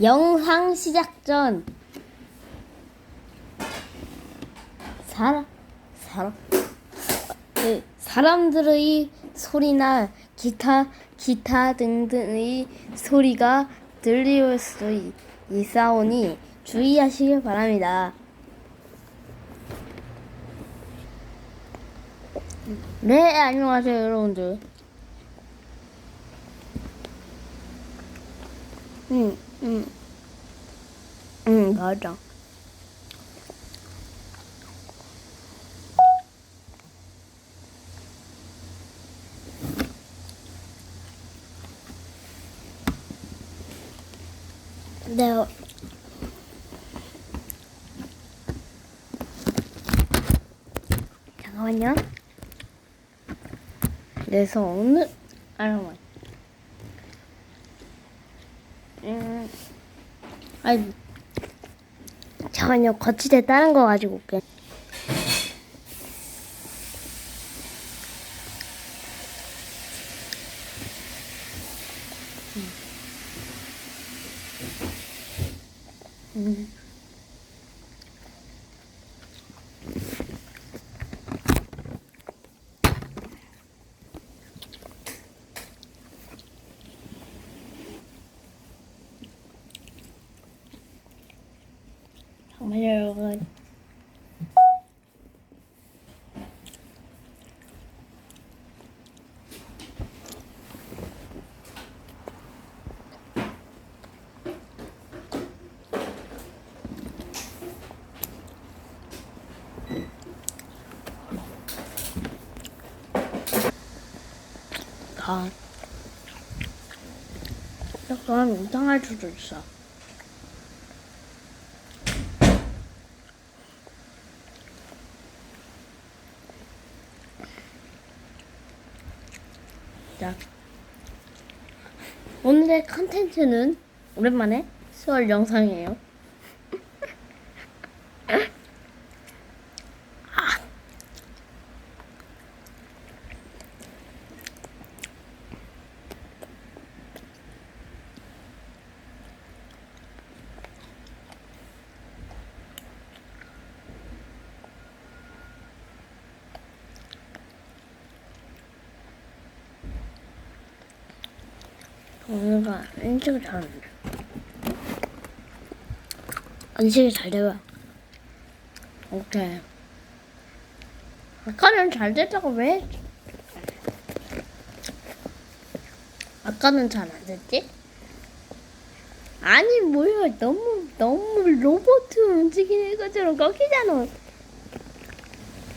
영상 시작 전 사람 사람 네, 사람들의 소리나 기타 기타 등등의 소리가 들릴 있- 있사오니 주의하시길 바랍니다. 네 안녕하세요 여러분들. 응, 응, 응, 맞아. 네. 어. 잠깐만요. 그래서 오늘 아 잠깐만. 음. 아니 잠깐요 거치대 다른 거 가지고 올게. 음. 잠깐만요 여러분. 아. 약간 이상할 수도 있어. 자. 오늘의 컨텐츠는 오랜만에 수월 영상이에요. 인식이 잘 안 돼. 인식이 잘 돼요. 오케이. 아까는 잘 됐다고 왜? 아까는 잘 안 됐지? 아니 뭐야 너무 너무 로봇 움직이는 것처럼 꺾이잖아.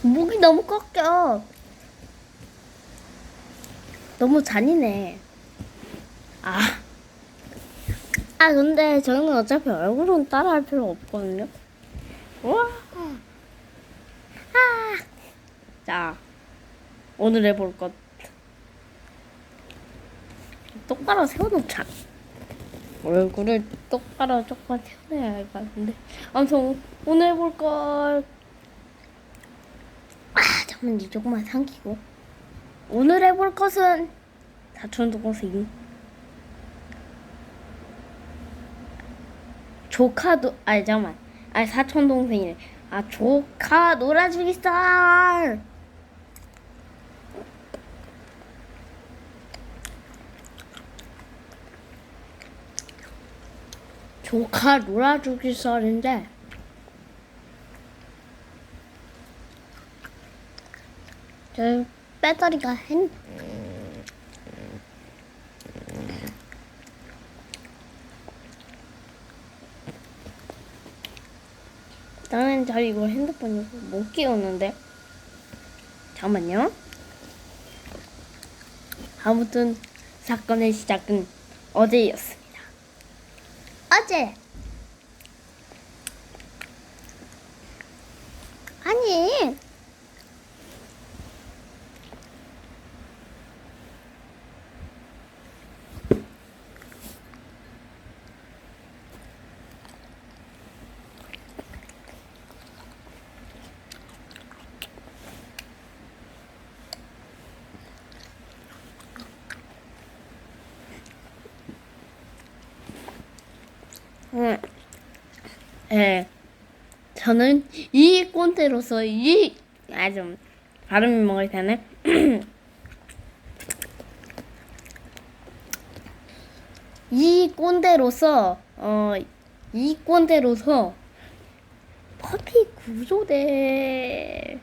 목이 너무 꺾여. 너무 잔인해. 아. 아, 근데 저는 어차피 얼굴은 따라할 필요 없거든요. 우와. 아. 자, 오늘 해볼 것. 똑바로 세워놓자. 얼굴을 똑바로 조금 세워놔야 할 것 같은데. 아무튼, 오늘 해볼 것. 아, 잠깐만, 이 조금만 삼키고. 오늘 해볼 것은 사촌 동생. 조카도 아니 잠깐만. 아니 사촌 동생이래. 아 조카 놀아주기 쌀 조카 놀아주기 쌀인데. 저 배터리가 핸 나는 잘 이거 핸드폰에서 못 끼우는데. 잠깐만요. 아무튼 사건의 시작은 어제였습니다. 어제. 아니. 음, 예, 저는 이 꼰대로서 이, 아, 좀, 발음이 먹을 때는, 이 꼰대로서, 어, 이 꼰대로서, 커피 구조대라는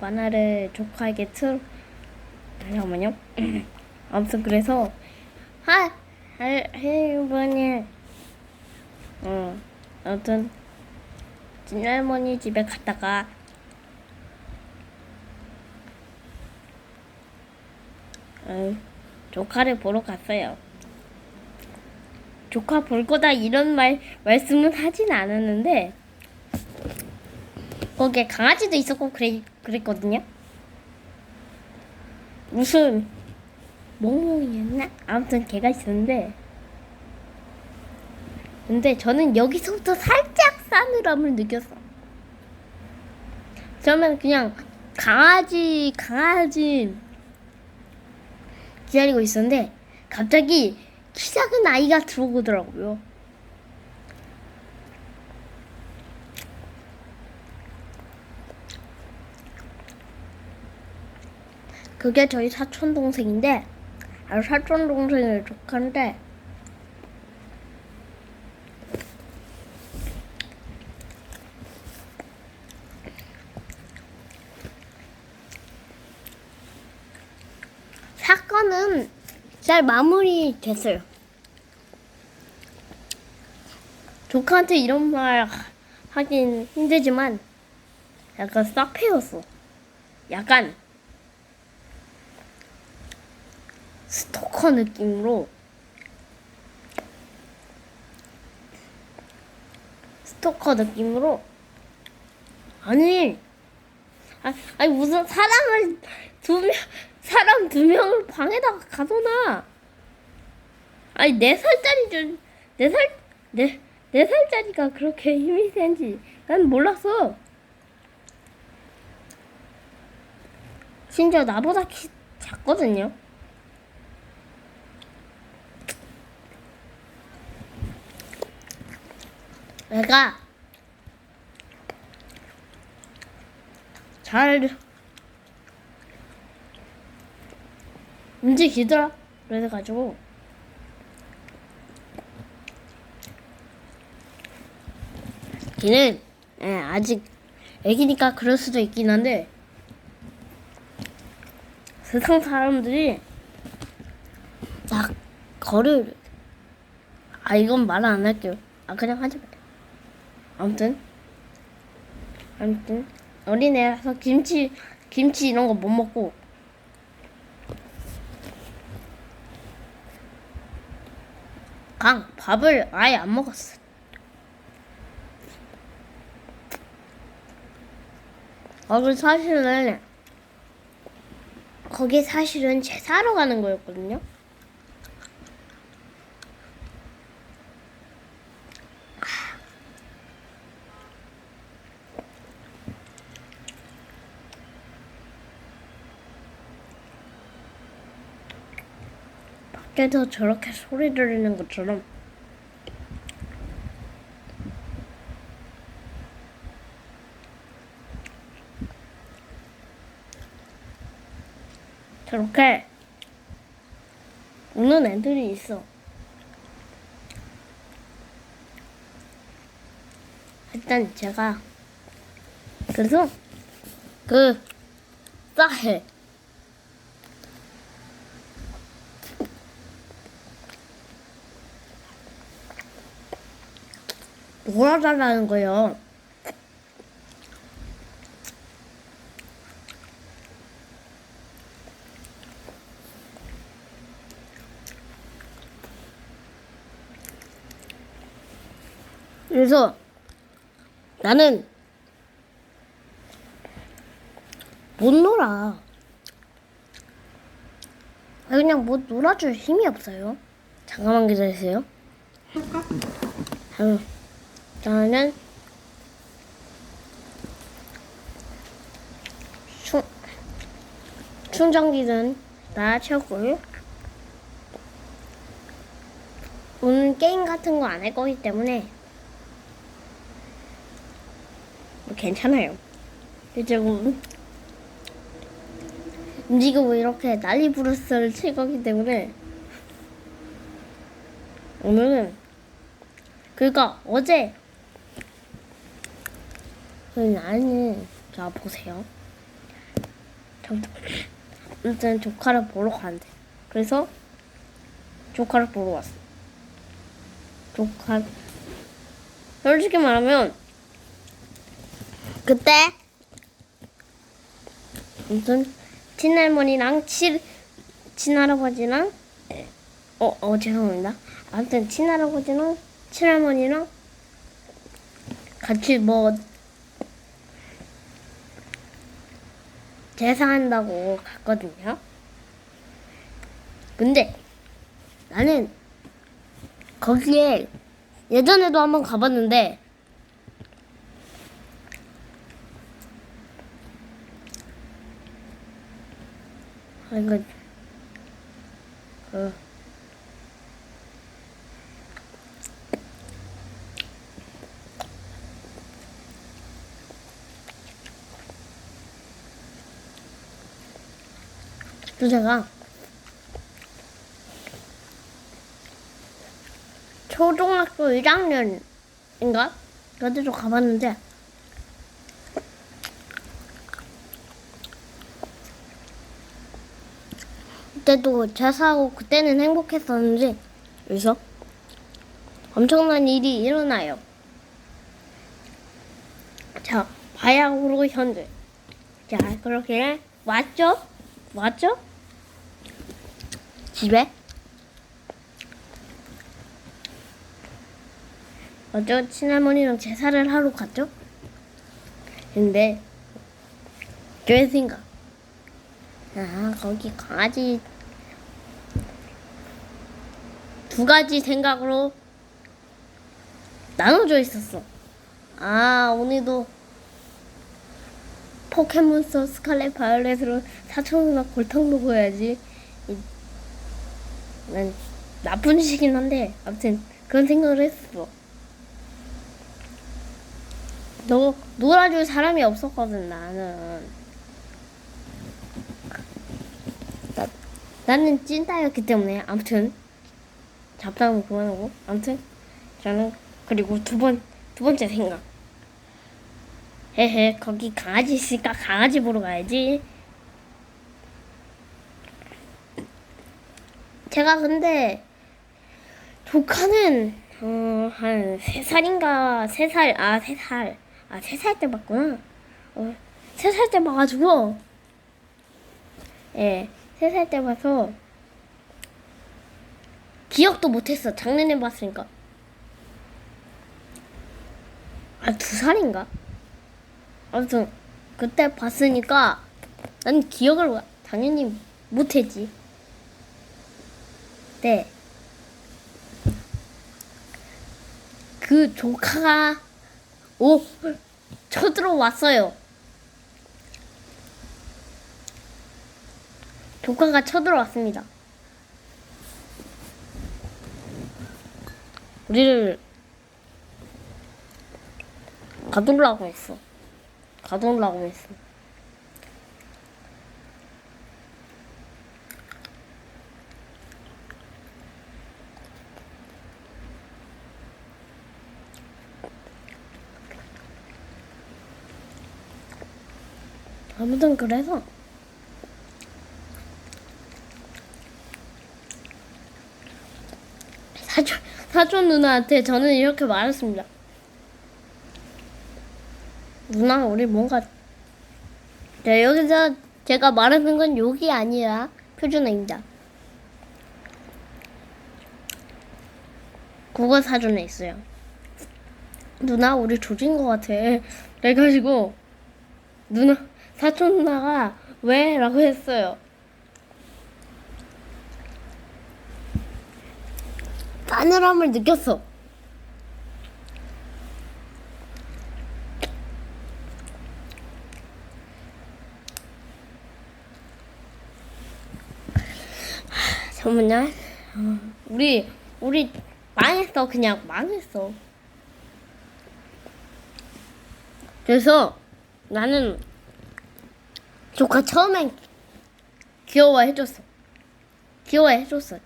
만화를 조카에게 틀, 잠깐만요. 아무튼 아, 그래서, 하, 할, 할머니, 어, 아무튼, 진할머니 집에 갔다가, 어, 조카를 보러 갔어요. 조카 볼 거다 이런 말, 말씀은 하진 않았는데, 거기에 강아지도 있었고, 그래, 그랬거든요. 무슨, 몽몽이었나? 아무튼 걔가 있었는데, 근데 저는 여기서부터 살짝 싸늘함을 느꼈어. 저는 그냥 강아지, 강아지 기다리고 있었는데, 갑자기 키 작은 아이가 들어오더라고요. 그게 저희 사촌 동생인데, 아 사촌 동생의 조카인데, 사건은 잘 마무리됐어요. 조카한테 이런 말 하- 하긴 힘들지만 약간 싹패였어. 약간 스토커 느낌으로 스토커 느낌으로 아니 아, 아니 무슨 사람을 두명 사람 두 명을 방에다가 가둬놔. 아니 네 살짜리 좀네살네네 살짜리가 그렇게 힘이 센지 난 몰랐어. 심지어 나보다 키 작거든요. 내가 잘 움직이더라. 그래가지고. 걔는 예, 아직 애기니까 그럴 수도 있긴 한데 세상 사람들이 막 거를 아 이건 말 안 할게요. 아 그냥 하지 말요. 아무튼 아무튼 어린애라서 김치 김치 이런 거 못 먹고 강 밥을 아예 안 먹었어. 거기 사실은 거기 사실은 제사하러 가는 거였거든요. 밖에서 저렇게 소리 들리는 것처럼 저렇게 우는 애들이 있어. 일단 제가 그래서 그 싸해 놀아달라는 거예요. 그래서 나는 못 놀아. 아, 그냥 못 놀아줄 힘이 없어요. 잠깐만 기다리세요. 음, 저는 충, 충전기는 다 채웠고요. 오늘 게임 같은 거 안 할 거기 때문에 뭐 괜찮아요. 이제 뭐 움직이고 이렇게 난리 부르스를 칠 거기 때문에 오늘은 그러니까 어제 그 나는 자 보세요. 저- 아무튼 조카를 보러 가는데 그래서 조카를 보러 왔어. 조카 솔직히 말하면 그때 무슨 친할머니랑 친 친할아버지랑 어, 어 죄송합니다. 아무튼 친할아버지랑 친할머니랑 같이 뭐 제사한다고 갔거든요. 근데 나는 거기에 예전에도 한번 가봤는데 아 이거 그 또 제가 초등학교 1학년인가? 그때도 가봤는데 그때도 제사하고 그때는 행복했었는지 여기서 엄청난 일이 일어나요. 자, 바야흐로 현재. 자, 그렇게 왔죠? 왔죠? 집에? 어제 친할머니랑 제사를 하러 갔죠? 근데 교회 생각 아 거기 강아지 두 가지 생각으로 나눠져 있었어 아 오늘도 포켓몬스터 스칼렛 바이올렛으로 사촌 누나 골탕 먹어야지 이- 난 나쁜 시긴 한데 아무튼 그런 생각을 했어. 너 놀아줄 사람이 없었거든 나는. 나, 나는 찐따였기 때문에 아무튼. 잡담은 그만하고 아무튼. 저는 그리고 두 번 두 번째 생각. 헤헤 거기 강아지 있으니까 강아지 보러 가야지 제가 근데 조카는 어, 한세 살인가 세살아세살아세살때 봤구나. 어, 세살때 봐가지고 예세 살때 봐서 기억도 못했어. 작년에 봤으니까. 아두 살인가? 아무튼 그때 봤으니까 난 기억을 당연히 못했지 네. 그 조카가 오 쳐들어왔어요. 조카가 쳐들어왔습니다. 우리를 가둘라고 했어. 가둘라고 했어. 아무튼 그래서 사촌 사촌 누나한테 저는 이렇게 말했습니다. 누나 우리 뭔가 네, 여기서 제가 말하는 건 욕이 아니라 표준어입니다. 국어 사전에 있어요. 누나 우리 조진 것 같아. 그래가지고 누나 사촌 누나가 왜? 라고 했어요. 싸늘함을 느꼈어. 하, 잠깐만요. 어, 우리 우리 망했어 그냥 망했어. 그래서 나는 조카 처음엔 귀여워해줬어. 귀여워해줬어.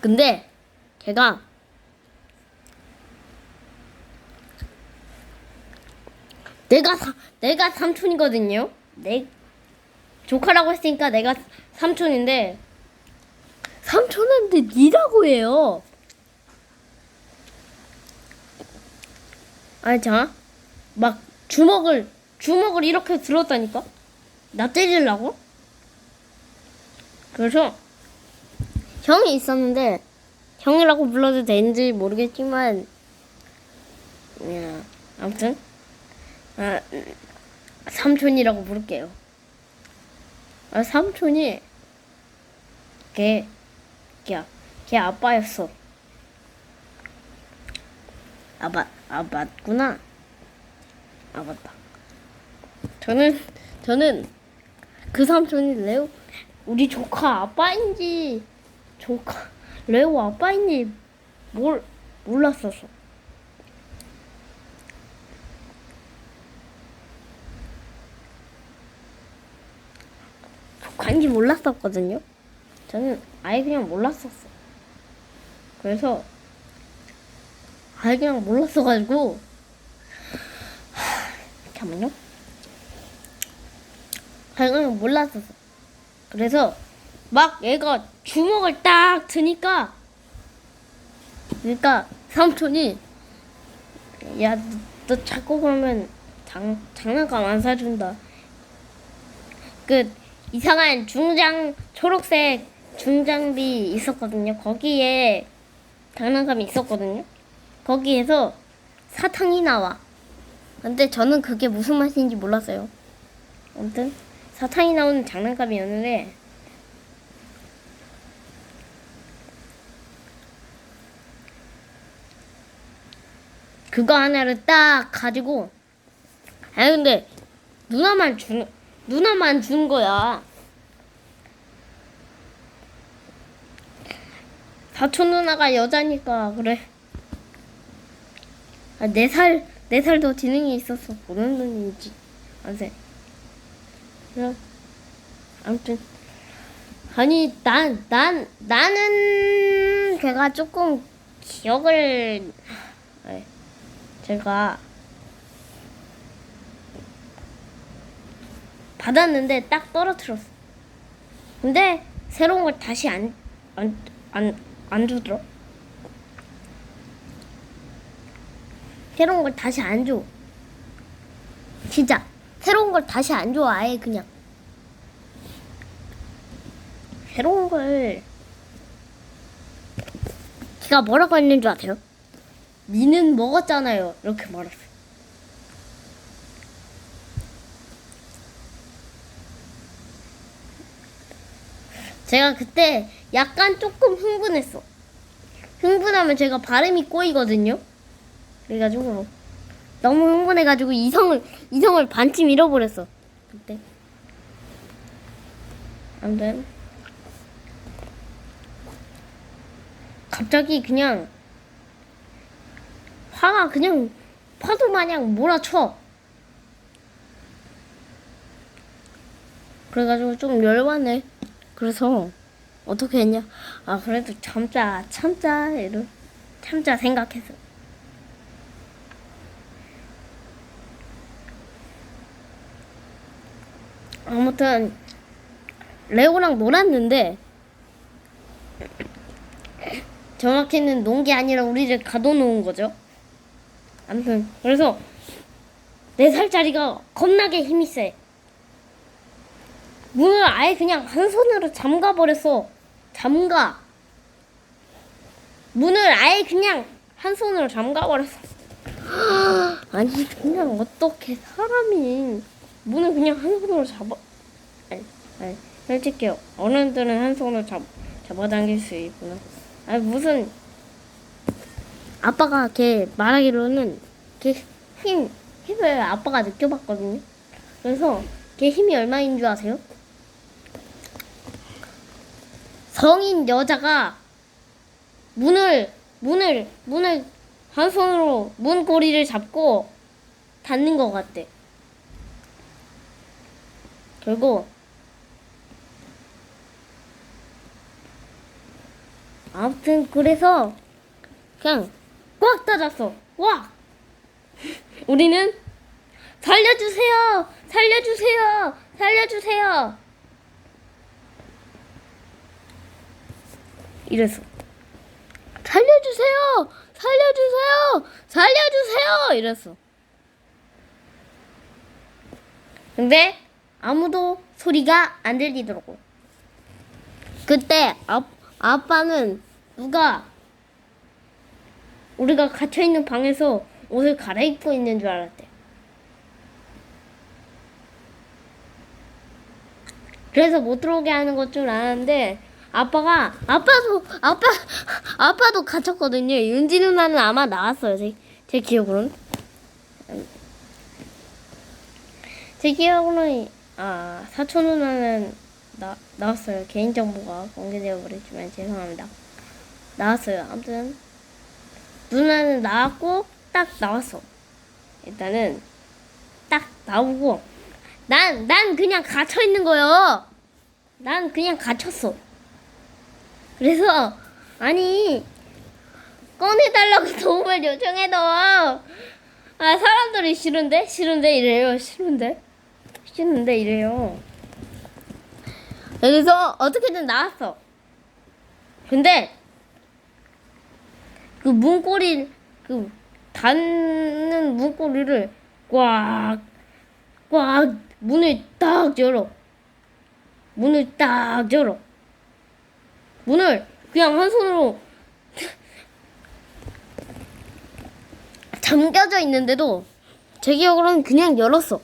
근데 걔가 내가 사, 내가 삼촌이거든요. 내 조카라고 했으니까 내가 삼촌인데 삼촌한테 니라고 해요. 아니 자, 막 주먹을 주먹을 이렇게 들었다니까. 나 때리려고? 그래서 형이 있었는데 형이라고 불러도 되는지 모르겠지만 야, 아무튼 아, 음, 삼촌이라고 부를게요. 아, 삼촌이 걔, 걔, 걔 아빠였어. 아, 맞, 아, 맞구나. 아, 맞다. 저는, 저는 그 삼촌이 레오, 우리 조카 아빠인지, 조카, 레오 아빠인지 뭘, 몰랐었어. 조카인지 몰랐었거든요. 저는 아예 그냥 몰랐었어. 그래서 아예 그냥 몰랐어가지고 하, 잠깐만요. 그냥 몰랐었어. 그래서 막 얘가 주먹을 딱 드니까 그러니까 삼촌이 야 너 자꾸 그러면 장, 장난감 안 사준다. 그 이상한 중장 초록색 중장비 있었거든요. 거기에 장난감이 있었거든요. 거기에서 사탕이 나와. 근데 저는 그게 무슨 맛인지 몰랐어요. 아무튼 사탕이 나오는 장난감이었는데 그거 하나를 딱 가지고 아니 근데 누나만 주 누나만 준 거야. 사촌 누나가 여자니까 그래. 아, 네 살, 네 지능이 있었어. 모르는 눈이지. 안세. 아무튼. 아니, 난, 난, 나는 걔가 조금 기억을, 아, 제가 받았는데 딱 떨어뜨렸어. 근데 새로운 걸 다시 안, 안, 안, 안 주더라. 새로운 걸 다시 안 줘. 진짜 새로운 걸 다시 안 줘. 아예 그냥 새로운 걸 걔가 뭐라고 했는 줄 아세요? 니는 먹었잖아요. 이렇게 말했어. 제가 그때 약간 조금 흥분했어. 흥분하면 제가 발음이 꼬이거든요. 그래가지고 너무 흥분해가지고 이성을 이성을 반쯤 잃어버렸어. 그때. 아무튼 갑자기 그냥 화가 그냥 파도 마냥 몰아쳐. 그래가지고 좀 열받네. 그래서 어떻게 했냐? 아 그래도 참자 참자 이러 참자 생각했어. 아무튼 레오랑 놀았는데 정확히는 논 게 아니라 우리를 가둬놓은 거죠. 아무튼 그래서 네 살짜리가 겁나게 힘이 세. 문을 아예 그냥 한 손으로 잠가 버렸어. 잠가. 문을 아예 그냥 한 손으로 잠가 버렸어. 아니 그냥 어떻게 사람이 문을 그냥 한 손으로 잡아? 아니, 아니 솔직히 어른들은 한 손으로 잡 잡아당길 수 있구나. 아니 무슨 아빠가 걔 말하기로는 걔 힘 힘을 아빠가 느껴봤거든요. 그래서 걔 힘이 얼마인 줄 아세요? 성인 여자가 문을 문을 문을 한 손으로 문 고리를 잡고 닫는 것 같대. 결국 아무튼 그래서 그냥 꽉 닫았어. 꽉. 우리는 살려주세요. 살려주세요. 살려주세요. 이랬어. 살려주세요. 살려주세요. 살려주세요. 이랬어. 근데 아무도 소리가 안 들리더라고. 그때 아, 아빠는 누가 우리가 갇혀 있는 방에서 옷을 갈아입고 있는 줄 알았대. 그래서 못 들어오게 하는 것줄 아는데 아빠가 아빠도 아빠 아빠도 갇혔거든요. 윤지 누나는 아마 나왔어요. 제, 제 기억으로는 제 기억으로는 아 사촌 누나는 나 나왔어요. 개인 정보가 공개되어 버렸지만 죄송합니다. 나왔어요. 아무튼 누나는 나왔고 딱 나왔어. 일단은 딱 나오고 난 난 그냥 갇혀 있는 거요. 난 그냥 갇혔어. 그래서 아니 꺼내달라고 도움을 요청해도 아 사람들이 싫은데 싫은데 이래요 싫은데 싫은데 이래요. 그래서 어떻게든 나왔어. 근데 그 문고리 그 닫는 문고리를 꽉 꽉 문을 딱 열어. 문을 딱 열어. 문을 그냥 한 손으로 잠겨져 있는데도 제 기억으로는 그냥 열었어.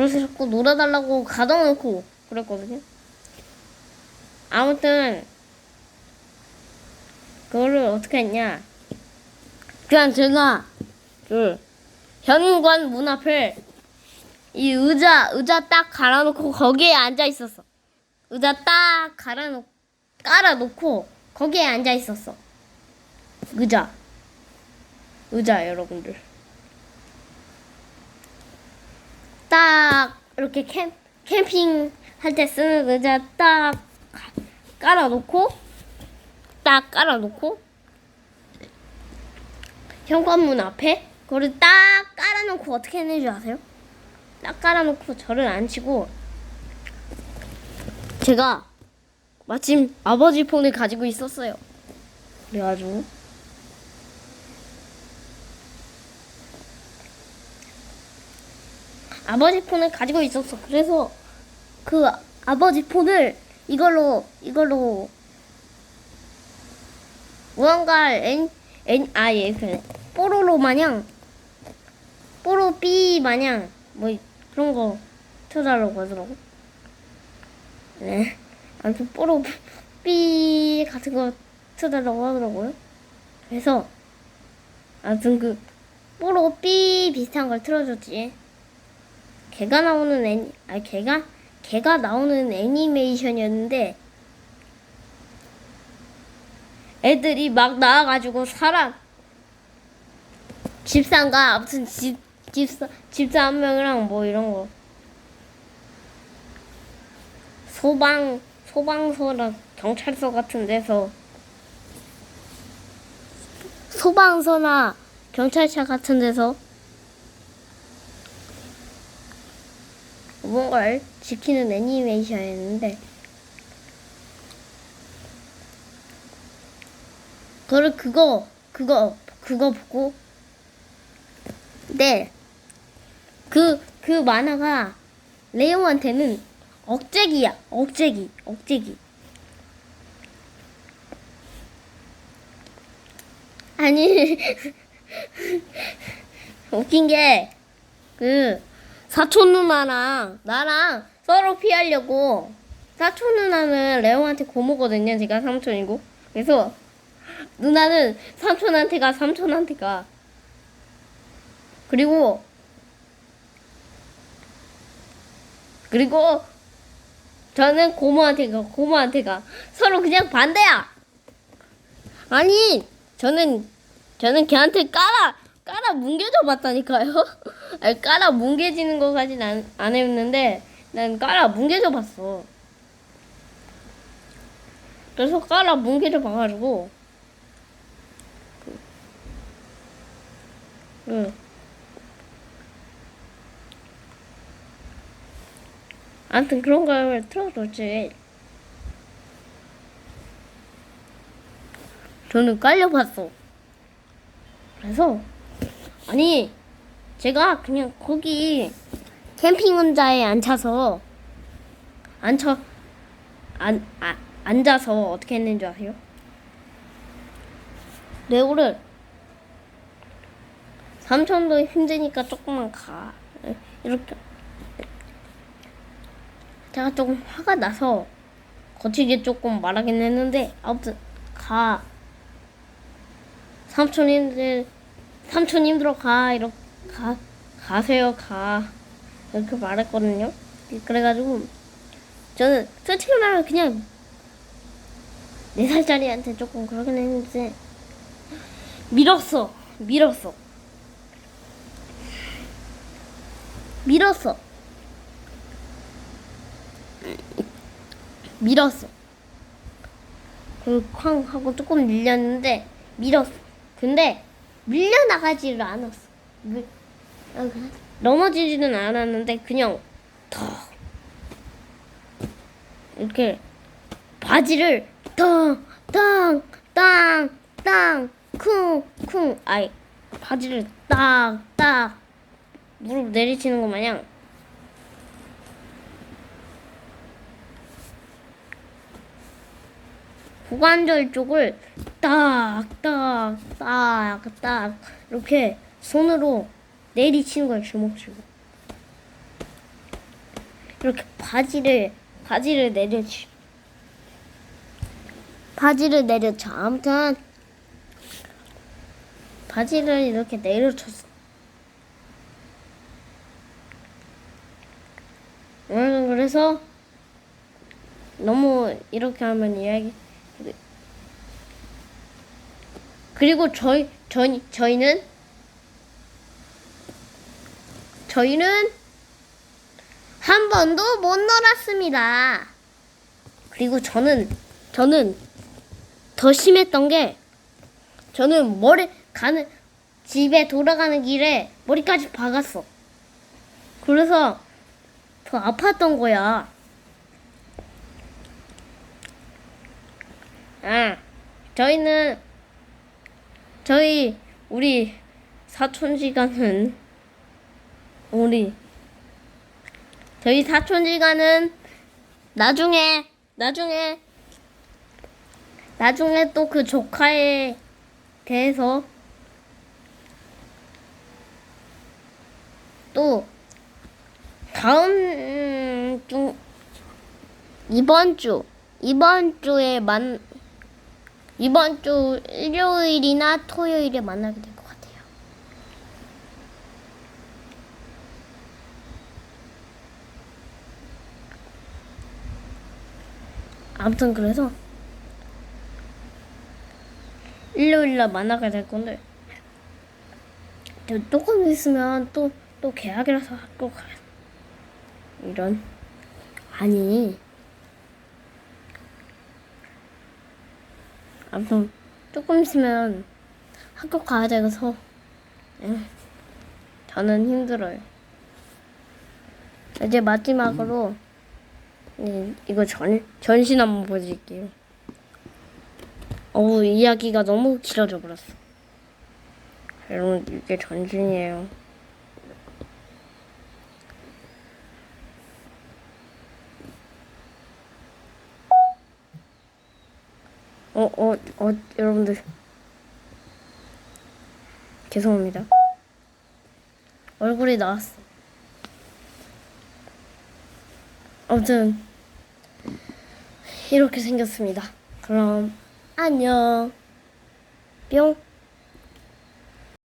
그래서 자꾸 놀아달라고 가둬놓고 그랬거든요. 아무튼 그거를 어떻게 했냐? 그냥 제가 그 현관 문 앞에 이 의자 의자 딱 갈아놓고 거기에 앉아 있었어. 의자 딱 갈아놓 깔아놓고 거기에 앉아 있었어. 의자 의자 여러분들 딱 이렇게 캠 캠핑 할 때 쓰는 의자 딱 가- 깔아놓고 딱 깔아놓고 현관문 앞에 그거를 딱 깔아놓고 어떻게 했는지 아세요? 딱 깔아놓고 저를 앉히고 제가 마침 아버지 폰을 가지고 있었어요. 그래가지고 아버지 폰을 가지고 있었어. 그래서 그 아버지 폰을 이걸로 이걸로 무언가 엔엔아 예, 그래 뽀로로 마냥 뽀로삐 마냥 뭐 그런 거 틀어달라고 하더라고. 네. 아무튼 뽀로삐 같은 거 틀어달라고 하더라고요. 그래서 아무튼 그 뽀로삐 비슷한 걸 틀어줬지. 개가 나오는 애니, 아 개가 개가 나오는 애니메이션이었는데 애들이 막 나와가지고 사람 집사인가 아무튼 집 집사 집사 한 명이랑 뭐 이런 거. 소방 소방서나 경찰서 같은 데서. 소방서나 경찰차 같은 데서 뭔가를 지키는 애니메이션이었는데 그걸 그거 그거 그거 보고 네. 그, 그 만화가 레오한테는 억제기야. 억제기. 억제기. 아니, 웃긴 게, 그, 사촌 누나랑 나랑 서로 피하려고, 사촌 누나는 레오한테 고모거든요. 제가 삼촌이고. 그래서, 누나는 삼촌한테 가, 삼촌한테 가. 그리고 그리고 저는 고모한테 가, 고모한테 가. 서로 그냥 반대야. 아니, 저는, 저는 걔한테 깔아, 깔아 뭉개져 봤다니까요. 아니, 깔아 뭉개지는 거까지는 안, 안 했는데, 난 깔아 뭉개져 봤어. 그래서 깔아 뭉개져 봐가지고, 응. 아무튼 그런 걸 틀어줬지. 저는 깔려봤어. 그래서 아니 제가 그냥 거기 캠핑 의자에 앉아서 앉혀 안 아, 앉아서 어떻게 했는지 아세요? 레오를 삼촌도 힘드니까 조금만 가. 이렇게. 제가 조금 화가 나서 거치게 조금 말하긴 했는데 아무튼 가. 삼촌님들 삼촌님들어 가 이렇게 가 가세요 가 이렇게 말했거든요 그래가지고 저는 솔직히 말하면 그냥 네 살짜리한테 조금 그러긴 했는데 밀었어 밀었어 밀었어 밀었어. 그쾅 하고 조금 밀렸는데 밀었어. 근데 밀려 나가지를 않았어. 밀, 아, 넘어지지는 않았는데 그냥 턱 이렇게 바지를 땅땅땅땅쿵쿵 아이 바지를 딱딱 무릎 내리치는 것 마냥 고관절 쪽을 딱딱 딱 딱 이렇게 손으로 내리치는 거예요 주먹으로 이렇게 바지를 바지를 내려치 바지를 내려쳐. 아무튼 바지를 이렇게 내려쳤어. 음, 그래서 너무 이렇게 하면 이야기 그리고 저희 저희 저희는 저희는 한 번도 못 놀았습니다. 그리고 저는 저는 더 심했던 게 저는 머리 가는 집에 돌아가는 길에 머리까지 박았어. 그래서 더 아팠던 거야. 아, 저희는 저희 우리 사촌 시간은 우리 저희 사촌 시간은 나중에 나중에 나중에 또 그 조카에 대해서 또 다음 음, 중 이번 주 이번 주에 만 이번 주 일요일이나 토요일에 만나게 될 것 같아요. 아무튼 그래서 일요일날 만나게 될 건데 저 조금 있으면 또 또 계약이라서 학교 가 이런 아니 아무튼 조금 있으면 학교 가야 돼서 에, 저는 힘들어요. 이제 마지막으로 네, 이거 전 전신 한번 보여드릴게요. 어우 이야기가 너무 길어져 버렸어. 여러분 이게 전신이에요. 어, 어, 어, 여러분들. 죄송합니다. 얼굴이 나왔어. 아무튼, 이렇게 생겼습니다. 그럼, 안녕. 뿅.